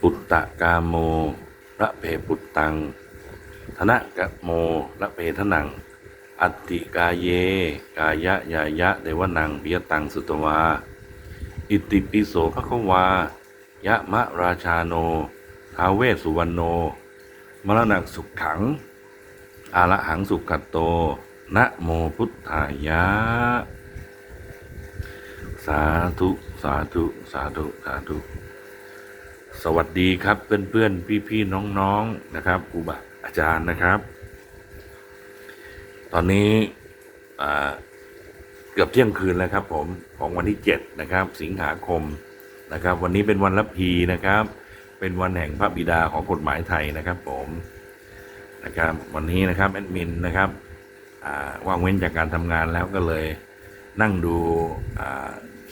ปุตตะกาโมระเพปุตตัง ธนะกะโมระเพทนัง อัตติกาเย กายะยายะเดวนังปิยตังสุตวา อิติปิโสภควายะมะราชาโน ทาเวสุวรรณโน มรณะสุขขัง อาระหังสุขัตโต นะโมพุทธายะ สาธุ สาธุ สาธุ สาธุ สวัสดีครับเพื่อนๆ พี่ๆ น้องๆ นะครับครูบาอาจารย์นะครับ ตอนนี้เกือบเที่ยงคืนแล้วครับผมของวันที่เจ็ดนะครับ สิงหาคมนะครับ วันนี้เป็นวันรับพีนะครับ เป็นวันแห่งพระบิดาของกฎหมายไทยนะครับผมนะครับวันนี้นะครับแอดมินนะครับว่างเว้นจากการทำงานแล้วก็เลยนั่งดู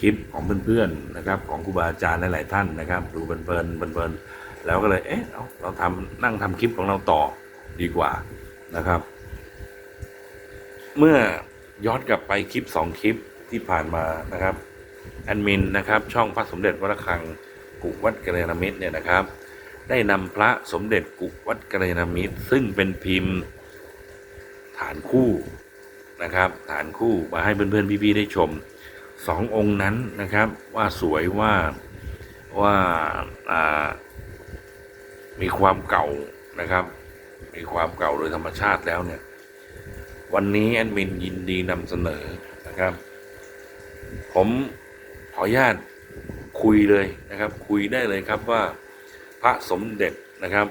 คลิปของเพื่อนๆนะครับ ของครูบาอาจารย์หลายๆท่านนะครับ ดูเพลินๆเพลินๆแล้วก็เลยเอ๊ะเอาเราทำนั่งทำคลิปของเราต่อดีกว่านะครับ เมื่อย้อนกลับไปคลิปสองคลิปที่ผ่านมานะครับแอดมินนะครับ ช่องพระสมเด็จวัดระฆังกุวัดกระยาณมิตรเนี่ยนะครับ ได้นำพระสมเด็จกุวัดกระยาณมิตร ซึ่งเป็นพิมพ์ฐานคู่นะครับ ฐานคู่มาให้เพื่อนๆพี่ๆได้ชม สององค์นั้นนะครับ ว่าสวยว่าว่าามีความเก่านะครับ มีความเก่าโดยธรรมชาติแล้วเนี่ย วันนี้แอดมินยินดีนำเสนอนะครับ ผมขออนุญาตคุยเลยนะครับ คุยได้เลยครับว่าพระสมเด็จนะครับ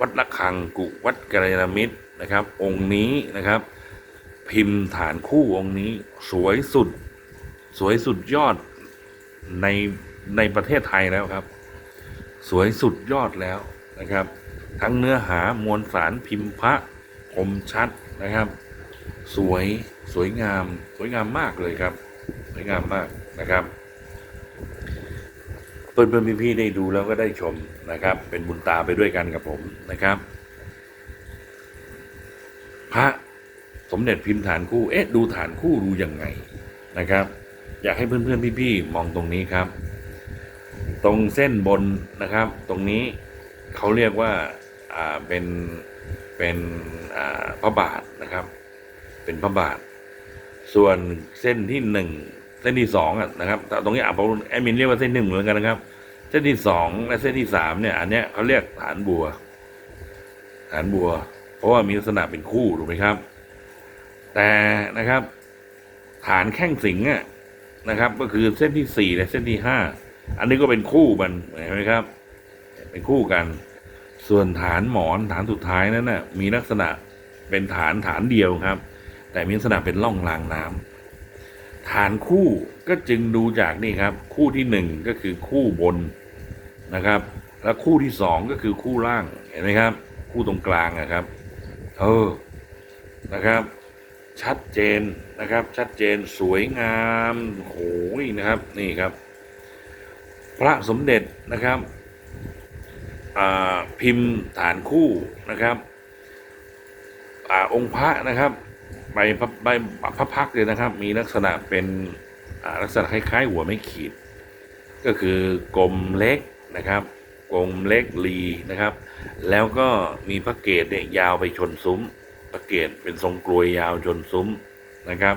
วัดระฆังกุวัดกระยาณมิตรนะครับ องค์นี้นะครับ พิมพ์ฐานคู่องค์นี้สวยสุด สวยสุดยอดในในประเทศไทยแล้วครับ สวยสุดยอดแล้วนะครับ ทั้งเนื้อหามวลสารพิมพ์พระคมชัดนะครับ สวยสวยงามสวยงามมากเลยครับ สวยงามมากนะครับเพื่อนเพื่อนพี่ๆได้ดูแล้วก็ได้ชมนะครับ เป็นบุญตาไปด้วยกันกับผมนะครับ พระสมเด็จพิมพ์ฐานคู่ เอ๊ะ ดูฐานคู่ดูยังไงนะครับ อยากให้เพื่อนเพื่อนๆพี่ๆมองตรงนี้ครับ ตรงเส้นบนนะครับ ตรงนี้เขาเรียกว่าอ่าเป็นเป็นอ่าพระบาทนะครับ เป็นพระบาท ส่วนเส้นที่หนึ่งเส้นที่สองนะครับตตรงนี้อะผมแอดมินเรียกว่าเส้นหนึ่งเหมือนกันนะครับ เส้นที่สองและเส้นที่สามเนี่ยอันเนี้ยเขาเรียกฐานบัว ฐานบัว เพราะว่ามีลักษณะเป็นคู่ถูกไหมครับ แต่นะครับ ฐานแข้งสิงอะ นะครับ ก็คือเส้นที่สี่และเส้นที่ห้าอันนี้ก็เป็นคู่มันเห็นไหมครับ เป็นคู่กัน ส่วนฐานหมอนฐานสุดท้ายนั้นน่ะมีลักษณะเป็นฐานฐานเดียวครับ แต่มีลักษณะเป็นร่องรางน้ำฐานคู่ก็จึงดูจากนี่ครับ คู่ที่หนึ่งก็คือคู่บนนะครับ แล้วคู่ที่สองก็คือคู่ล่างเห็นไหมครับ คู่ตรงกลางนะครับ เออนะครับ ชัดเจนนะครับ ชัดเจนสวยงามโอ้ยนะครับนี่ครับ พระสมเด็จนะครับพิมพ์ฐานคู่นะครับอองค์พระนะครับใบพระใบพระพักเลยนะครับ มีลักษณะเป็นลักษณะคล้ายๆ หัวไม่ขีด ก็คือกลมเล็กนะครับกลมเล็กลีนะครับ แล้วก็มีพระเกศเนี่ยยาวไปชนซุ้ม พระเกศเป็นทรงกลวยยาวชนซุ้มนะครับ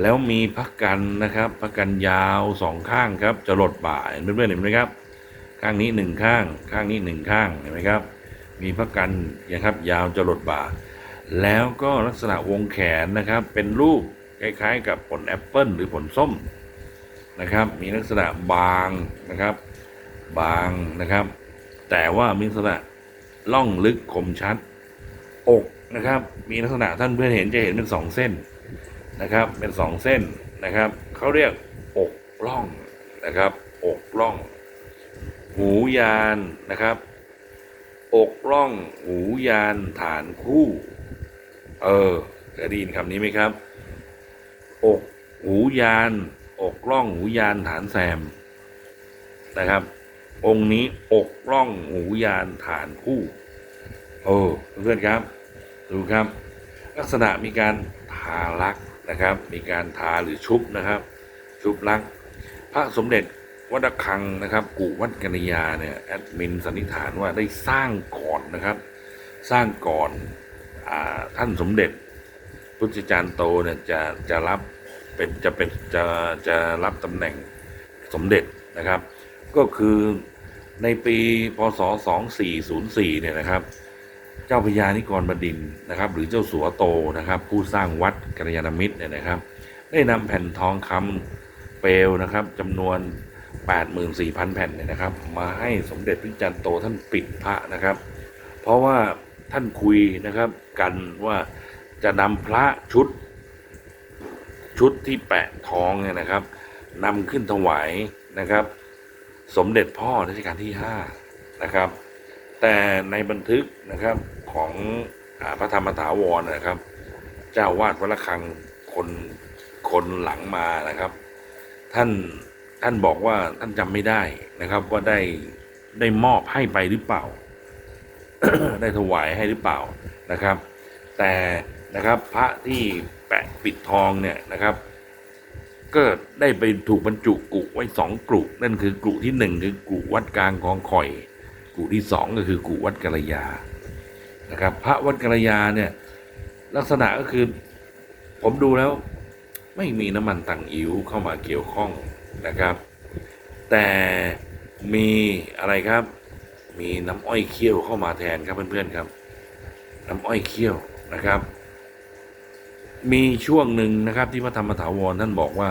แล้วมีพระกันนะครับพระกันยาวสองข้างครับจะหลดบ่าเห็นเพื่อนๆเห็นไหมครับ ข้างนี้หนึ่งข้าง ข้างนี้หนึ่งข้างเห็นไหมครับ มีพระกันนะครับยาวจะหลดบ่า แล้วก็ลักษณะวงแขนนะครับ เป็นรูปคล้ายๆ กับผลแอปเปิลหรือผลส้มนะครับ มีลักษณะบางนะครับ บางนะครับ แต่ว่ามีลักษณะล่องลึกคมชัด อกนะครับ มีลักษณะท่านเพื่อนเห็นจะเห็นเป็นสองเส้นนะครับ เป็นสองเส้นนะครับเขาเรียกอกล่องนะครับ อกล่อง หูยานนะครับ อกล่องหูยานฐานคู่ เออเคยได้ยินคำนี้ไหมครับ อกหูยาน อกล่องหูยานฐานแซมนะครับ องค์นี้อกล่องหูยานฐานคู่เออเพื่อนครับ ดูครับ ลักษณะมีการทาลักนะครับ มีการทาหรือชุบนะครับ ชุบลัก พระสมเด็จวัดระฆังนะครับกุวัดกัญญาเนี่ยแอดมินสันนิษฐานว่าได้สร้างก่อนนะครับ สร้างก่อนอท่านสมเด็จพุทธจารย์โตเนี่ยจะจะรับเป็นจะเป็นจะจะรับตำแหน่งสมเด็จนะครับ ก็คือในปีพศ 2404 เนี่ยนะครับ เจ้าพญานิกรบดินนะครับ หรือเจ้าสัวโตนะครับ ผู้สร้างวัดกัลยาณมิตรเนี่ยนะครับ ได้นำแผ่นทองคำเปลวนะครับจำนวน 84,000 แผ่นเนี่ยนะครับ มาให้สมเด็จพระจันทร์โตท่านปิดพระนะครับ เพราะว่าท่านคุยนะครับกันว่าจะนำพระชุดชุดที่แปะทองเนี่ยนะครับนำขึ้นถวายนะครับ สมเด็จพ่อรัชกาลที่ห้านะครับ แต่ในบันทึกนะครับของอพระธรรมถาวรนะครับ เจ้าวาดวัดระฆังคนคนหลังมานะครับ ท่านท่านบอกว่าท่านจำไม่ได้นะครับ ว่าได้ได้มอบให้ไปหรือเปล่า ได้ถวายให้หรือเปล่านะครับ แต่นะครับพระที่แปะปิดทองเนี่ยนะครับ ก็ได้ไปถูกบรรจุกุไว้สองกุนั่นคือกุที่หนึ่งคือกุวัดกลางของข่อย กุที่สองก็คือกุวัดกัลยานะครับ พระวัดกัลยาเนี่ยลักษณะก็คือผมดูแล้วไม่มีน้ำมันตังอิ๋วเข้ามาเกี่ยวข้องนะครับ แต่มีอะไรครับ มีน้ำอ้อยเคี่ยวเข้ามาแทนครับเพื่อนๆครับ น้ำอ้อยเคี่ยวนะครับ มีช่วงหนึ่งนะครับที่พระธรรมถาวรท่านบอกว่า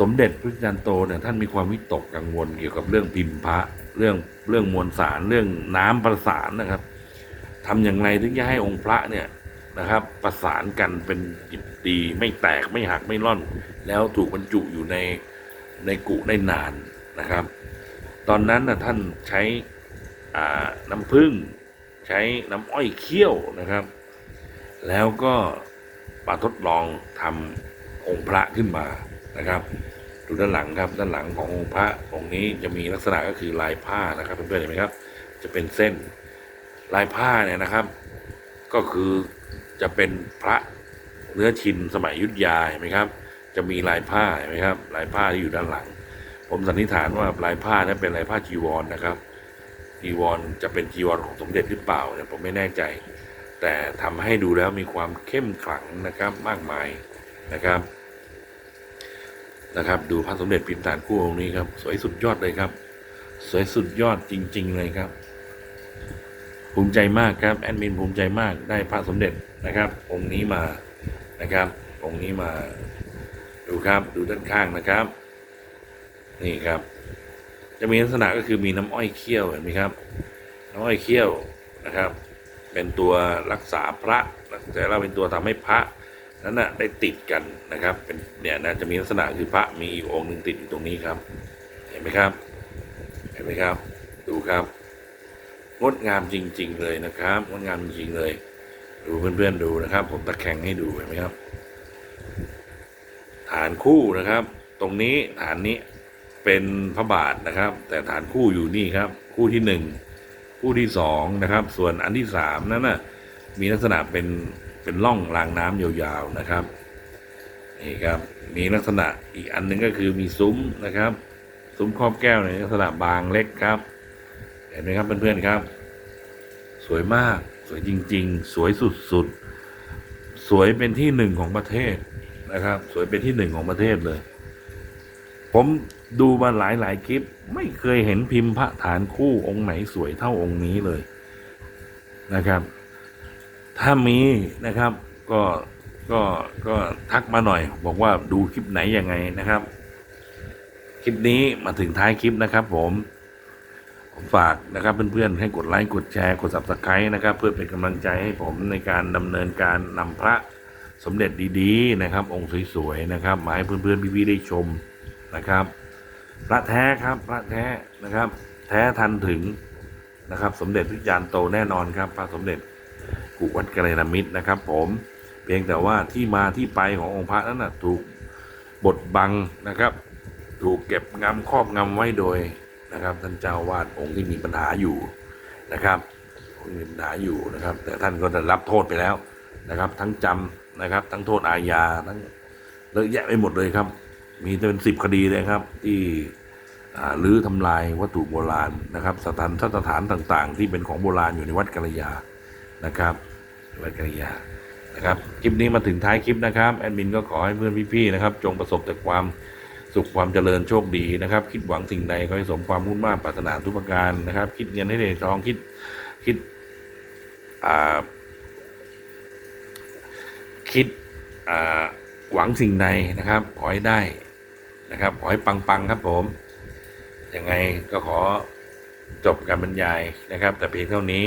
สมเด็จพระจันโตเนี่ยท่านมีความวิตกกังวลเกี่ยวกับเรื่องพิมพ์พระเรื่องเรื่องมวลสารเรื่องน้ำประสานนะครับทำอย่างไรถึงจะให้องค์พระเนี่ยนะครับ ประสานกันเป็นจิตดีไม่แตกไม่หักไม่ร่อน แล้วถูกบรรจุอยู่ในในกุได้นานนะครับ ตอนนั้นนะท่านใช้น้ำผึ้งใช้น้ำอ้อยเคี่ยวนะครับ แล้วก็มาทดลองทำองค์พระขึ้นมา นะครับ ดูด้านหลังครับด้านหลังขององค์พระองค์นี้จะมีลักษณะก็คือลายผ้านะครับเพื่อนๆเห็นไหมครับ จะเป็นเส้นลายผ้าเนี่ยนะครับ ก็คือจะเป็นพระเนื้อชินสมัยยุทธยาเห็นไหมครับ จะมีลายผ้าเห็นไหมครับ ลายผ้าที่อยู่ด้านหลัง ผมสันนิษฐานว่าลายผ้านั้นเป็นลายผ้าจีวรนะครับจีวรจะเป็นจีวรของสมเด็จหรือเปล่าเนี่ยผมไม่แน่ใจ แต่ทำให้ดูแล้วมีความเข้มขลังนะครับมากมายนะครับ นะครับ ดูพระสมเด็จพิมพ์ฐานคู่องค์นี้ครับ สวยสุดยอดเลยครับ สวยสุดยอดจริง ๆ เลยครับ ภูมิใจมากครับแอดมินภูมิใจมากได้พระสมเด็จนะครับ องค์นี้มานะครับ องค์นี้มา ดูครับดูด้านข้างนะครับ นี่ครับ จะมีลักษณะก็คือมีน้ำอ้อยเคี่ยวเห็นไหมครับ น้ำอ้อยเคี่ยวนะครับ เป็นตัวรักษาพระแต่เราเป็นตัวทำให้พระ นั้นนะได้ติดกันนะครับ เป็นเนี่ยนะจะมีลักษณะคือพระมีอีกองค์หนึ่งติดอยู่ตรงนี้ครับ เห็นไหมครับ เห็นไหมครับ ดูครับงดงามจริง ๆ เลยนะครับงดงามจริงๆเลย ดูเพื่อนๆดูนะครับ ผมตะแคงให้ดูเห็นไหมครับ ฐานคู่นะครับ ตรงนี้ฐานนี้เป็นพระบาทนะครับ แต่ฐานคู่อยู่นี่ครับ คู่ที่หนึ่งคู่ที่สองนะครับ ส่วนอันที่สามนั้นน่ะมีลักษณะเป็น เป็นร่องรางน้ำยาวๆนะครับนี่ครับมีลักษณะอีกอันหนึ่งก็คือมีซุ้มนะครับ ซุ้มครอบแก้วในลักษณะบางเล็กครับ เห็นไหมครับเพื่อนๆครับ สวยมากสวยจริง ๆ สวยสุดๆ สวยเป็นที่หนึ่งของประเทศนะครับ สวยเป็นที่หนึ่งของประเทศเลย ผมดูมาหลายหลายๆคลิป ไม่เคยเห็นพิมพ์พระฐานคู่องค์ไหนสวยเท่าองค์นี้เลยนะครับ ถ้ามีนะครับ ก็ก็ก็ทักมาหน่อย บอกว่าดูคลิปไหนยังไงนะครับ คลิปนี้มาถึงท้ายคลิปนะครับผมผมฝากนะครับเพื่อนๆให้กดไลค์กดแชร์กด subscribe นะครับ เพื่อเป็นกำลังใจให้ผมในการดำเนินการนำพระสมเด็จดีๆนะครับ องค์สวยๆนะครับมาให้เพื่อนๆพี่ๆได้ชมนะครับ พระแท้ครับพระแท้นะครับ แท้ทันถึงนะครับ สมเด็จพระยานโตแน่นอนครับ พระสมเด็จ กุวัดกัลยาณมิตรนะครับ ผมเพียงแต่ว่าที่มาที่ไปขององค์พระนั้นนะถูกบดบังนะครับ ถูกเก็บงำครอบงำไว้โดยนะครับท่านเจ้าวาดองค์ที่มีปัญหาอยู่นะครับองค์มีปัญหาอยู่นะครับ แต่ท่านก็ได้รับโทษไปแล้วนะครับ ทั้งจำนะครับ ทั้งโทษอาญาทั้งเลอะแยะไปหมดเลยครับ มีเป็นสิบคดีเลยครับ ที่อ่าลื้อทำลายวัตถุโบราณนะครับสถานสถานต่าง ๆ ที่เป็นของโบราณอยู่ในวัดกัลยา นะครับวัดกัลยานะครับคลิปนี้มาถึงท้ายคลิปนะครับแอดมินก็ขอให้เพื่อนพี่ๆนะครับ จงประสบแต่ความสุขความเจริญโชคดีนะครับ คิดหวังสิ่งใดขอให้สมความมุ่งมั่นปรารถนาทุกประการนะครับ คิดเงินให้ได้ทองคิดคิดอ่าคิดอ่าหวังสิ่งใดนะครับ ขอให้ได้นะครับ ขอให้ปังๆครับผมยังไงก็ขอจบการบรรยายนะครับ แต่เพียงเท่านี้